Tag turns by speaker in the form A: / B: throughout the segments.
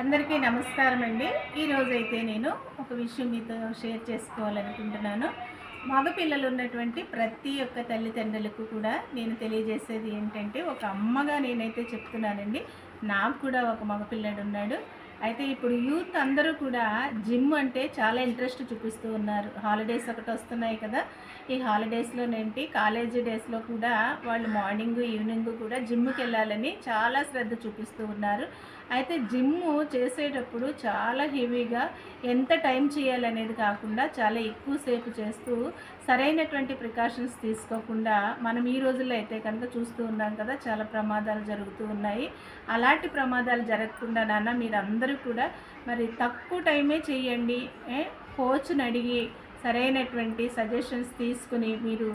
A: అందరికీ నమస్కారం అండి ఈరోజు అయితే నేను ఒక విషయం మీతో షేర్ చేసుకోవాలనుకుంటున్నాను. మగపిల్లలు ఉన్నటువంటి ప్రతి ఒక్క తల్లిదండ్రులకు కూడా నేను తెలియజేసేది ఏంటంటే ఒక అమ్మగా నేనైతే చెప్తున్నానండి. నాకు కూడా ఒక మగపిల్లడు ఉన్నాడు. అయితే ఇప్పుడు యూత్ అందరూ కూడా జిమ్ అంటే చాలా ఇంట్రెస్ట్ చూపిస్తూ ఉన్నారు. హాలిడేస్ ఒకటి వస్తున్నాయి కదా. ఈ హాలిడేస్లోనేంటి కాలేజీ డేస్లో కూడా వాళ్ళు మార్నింగ్ ఈవినింగ్ కూడా జిమ్కి వెళ్ళాలని చాలా శ్రద్ధ చూపిస్తూ ఉన్నారు. అయితే జిమ్ చేసేటప్పుడు చాలా హెవీగా ఎంత టైం చేయాలనేది కాకుండా చాలా ఎక్కువసేపు చేస్తూ సరైనటువంటి ప్రికాషన్స్ తీసుకోకుండా మనం ఈ రోజుల్లో అయితే కనుక చూస్తూ ఉన్నాం కదా చాలా ప్రమాదాలు జరుగుతూ ఉన్నాయి. అలాంటి ప్రమాదాలు జరగకుండా నాన్న అందరూ కూడా మరి తక్కువ టైమే చేయండి కోచ్ని అడిగి సరైనటువంటి సజెషన్స్ తీసుకుని మీరు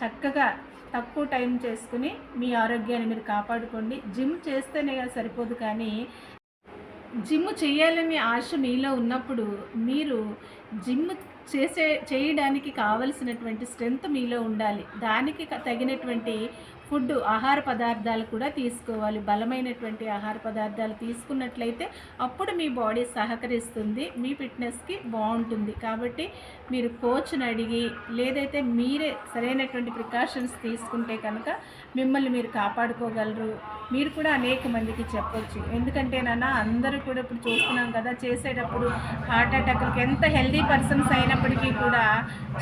A: చక్కగా తక్కువ టైం చేసుకుని మీ ఆరోగ్యాన్ని మీరు కాపాడుకోండి. జిమ్ చేస్తేనే కదా సరిపోదు కానీ జిమ్ చేయాలని ఆశ మీలో ఉన్నప్పుడు మీరు జిమ్ చేసే చేయడానికి కావలసినటువంటి స్ట్రెంగ్త్ మీలో ఉండాలి. దానికి తగినటువంటి ఫుడ్ ఆహార పదార్థాలు కూడా తీసుకోవాలి. బలమైనటువంటి ఆహార పదార్థాలు తీసుకున్నట్లయితే అప్పుడు మీ బాడీ సహకరిస్తుంది మీ ఫిట్నెస్కి బాగుంటుంది. కాబట్టి మీరు కోచ్ని అడిగి లేదైతే మీరే సరైనటువంటి ప్రికాషన్స్ తీసుకుంటే కనుక మిమ్మల్ని మీరు కాపాడుకోగలరు. మీరు కూడా అనేక మందికి చెప్పొచ్చు. ఎందుకంటే నాన్న అందరూ కూడా ఇప్పుడు చూస్తున్నాం కదా చేసేటప్పుడు హార్ట్ అటాక్లకి ఎంత హెల్దీ పర్సన్స్ అయినా ఉన్నప్పటికీ కూడా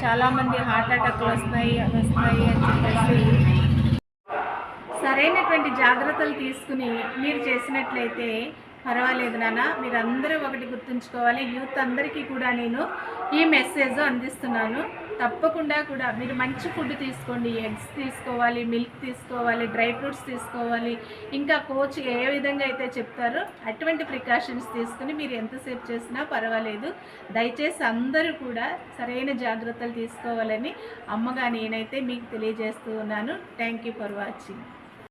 A: చాలామంది హార్ట్ అటాక్లు వస్తున్నాయి వస్తున్నాయి అని చెప్పేసి సరైనటువంటి జాగ్రత్తలు తీసుకుని మీరు చేసినట్లయితే పర్వాలేదు నాన్న. మీరందరూ ఒకటి గుర్తుంచుకోవాలి. యూత్ అందరికీ కూడా నేను ఈ మెసేజ్ అందిస్తున్నాను. తప్పకుండా కూడా మీరు మంచి ఫుడ్ తీసుకోండి ఎగ్స్ తీసుకోవాలి మిల్క్ తీసుకోవాలి డ్రై ఫ్రూట్స్ తీసుకోవాలి. ఇంకా కోచ్ ఏ విధంగా అయితే చెప్తారో అటువంటి ప్రికాషన్స్ తీసుకుని మీరు ఎంతసేపు చేసినా పర్వాలేదు. దయచేసి అందరూ కూడా సరైన జాగ్రత్తలు తీసుకోవాలని అమ్మగా నేనైతే మీకు తెలియజేస్తూ ఉన్నాను. Thank you for watching